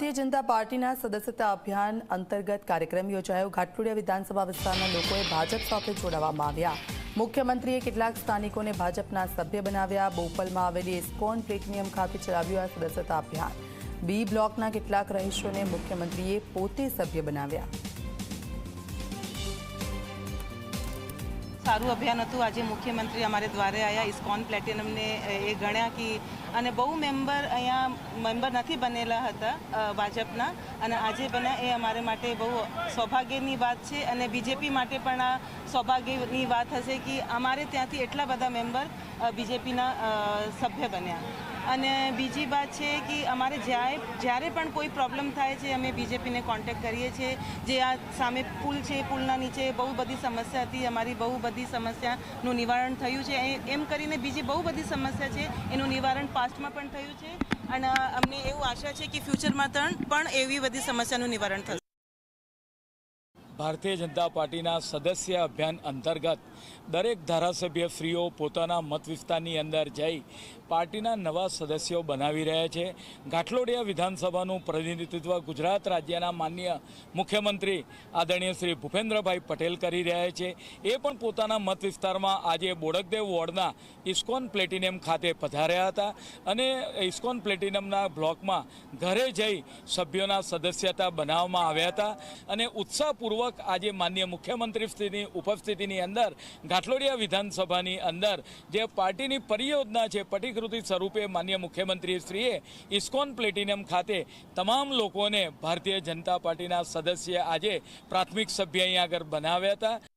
ભારતીય જનતા પાર્ટીના સદસ્યતા અભિયાન અંતર્ગત કાર્યક્રમ યોજાયો. ઘાટલોડિયા વિધાનસભા વિસ્તારના લોકોએ ભાજપ સાથે જોડાવામાં આવ્યા. મુખ્યમંત્રીએ કેટલાક સ્થાનિકોને ભાજપના સભ્ય બનાવ્યા. બોપલમાં આવેલી ઇસ્કોન પ્લેટિનિયમ ખાતે ચલાવ્યું આ સદસ્યતા અભિયાન. બી બ્લોકના કેટલાક રહીશોને મુખ્યમંત્રીએ પોતે સભ્ય બનાવ્યા. સારું અભિયાન હતું. આજે મુખ્યમંત્રી અમારે દ્વારે આવ્યા ઇસ્કોન પ્લેટિનમને એ ગણ્યા કે અને બહુ મેમ્બર અહીંયા મેમ્બર નથી બનેલા હતા ભાજપના. અને આજે બન્યા એ અમારે માટે બહુ સૌભાગ્યની વાત છે. અને બીજેપી માટે પણ આ સૌભાગ્યની વાત હશે કે અમારે ત્યાંથી એટલા બધા મેમ્બર બીજેપીના સભ્ય બન્યા. અને બીજી વાત છે કે અમારે જ્યારે જ્યારે પણ કોઈ પ્રોબ્લેમ થાય છે, અમે બીજેપીને કોન્ટેક્ટ કરીએ છીએ. જે આ સામે પુલ છે, પુલના નીચે બહુ બધી સમસ્યા હતી. અમારી બહુ બધી સમસ્યાનું નિવારણ થયું છે. એમ કરીને બીજી બહુ બધી સમસ્યા છે, એનું નિવારણ પાસ્ટમાં પણ થયું છે. અને અમને એવું આશા છે કે ફ્યુચરમાં પણ એવી બધી સમસ્યાનું નિવારણ થશે. ભારતીય જનતા પાર્ટીના સદસ્ય અભિયાન અંતર્ગત દરેક ધારાસભ્ય શ્રીઓ પોતાના મત વિસ્તારની અંદર જઈ પાર્ટીના નવા સદસ્યો બનાવી રહ્યા છે. ગાંઠલોડિયા વિધાનસભાનું પ્રતિનિધિત્વ ગુજરાત રાજ્યના માન્ય મુખ્યમંત્રી આદરણીય શ્રી ભૂપેન્દ્રભાઈ પટેલ કરી રહ્યા છે. એ પણ પોતાના મત વિસ્તારમાં આજે બોડકદેવ વોર્ડના ઇસ્કોન પ્લેટિનિયમ ખાતે પધાર્યા હતા અને ઇસ્કોન પ્લેટિનિયમના બ્લોકમાં ઘરે જઈ સભ્યોના સદસ્યતા બનાવવામાં આવ્યા હતા અને ઉત્સાહપૂર્વક આજે માન્ય મુખ્યમંત્રીશ્રીની ઉપસ્થિતિની અંદર ઘાટલોડિયા વિધાનસભાની અંદર જે પાર્ટીની પરિયોજના છે, પટીકૃતિ સ્વરૂપે માન્ય મુખ્યમંત્રીશ્રીએ ઇસ્કોન પ્લેટિનિયમ ખાતે તમામ લોકોને ભારતીય જનતા પાર્ટીના સદસ્ય આજે પ્રાથમિક સભ્ય અહીંયા આગળ બનાવ્યા હતા.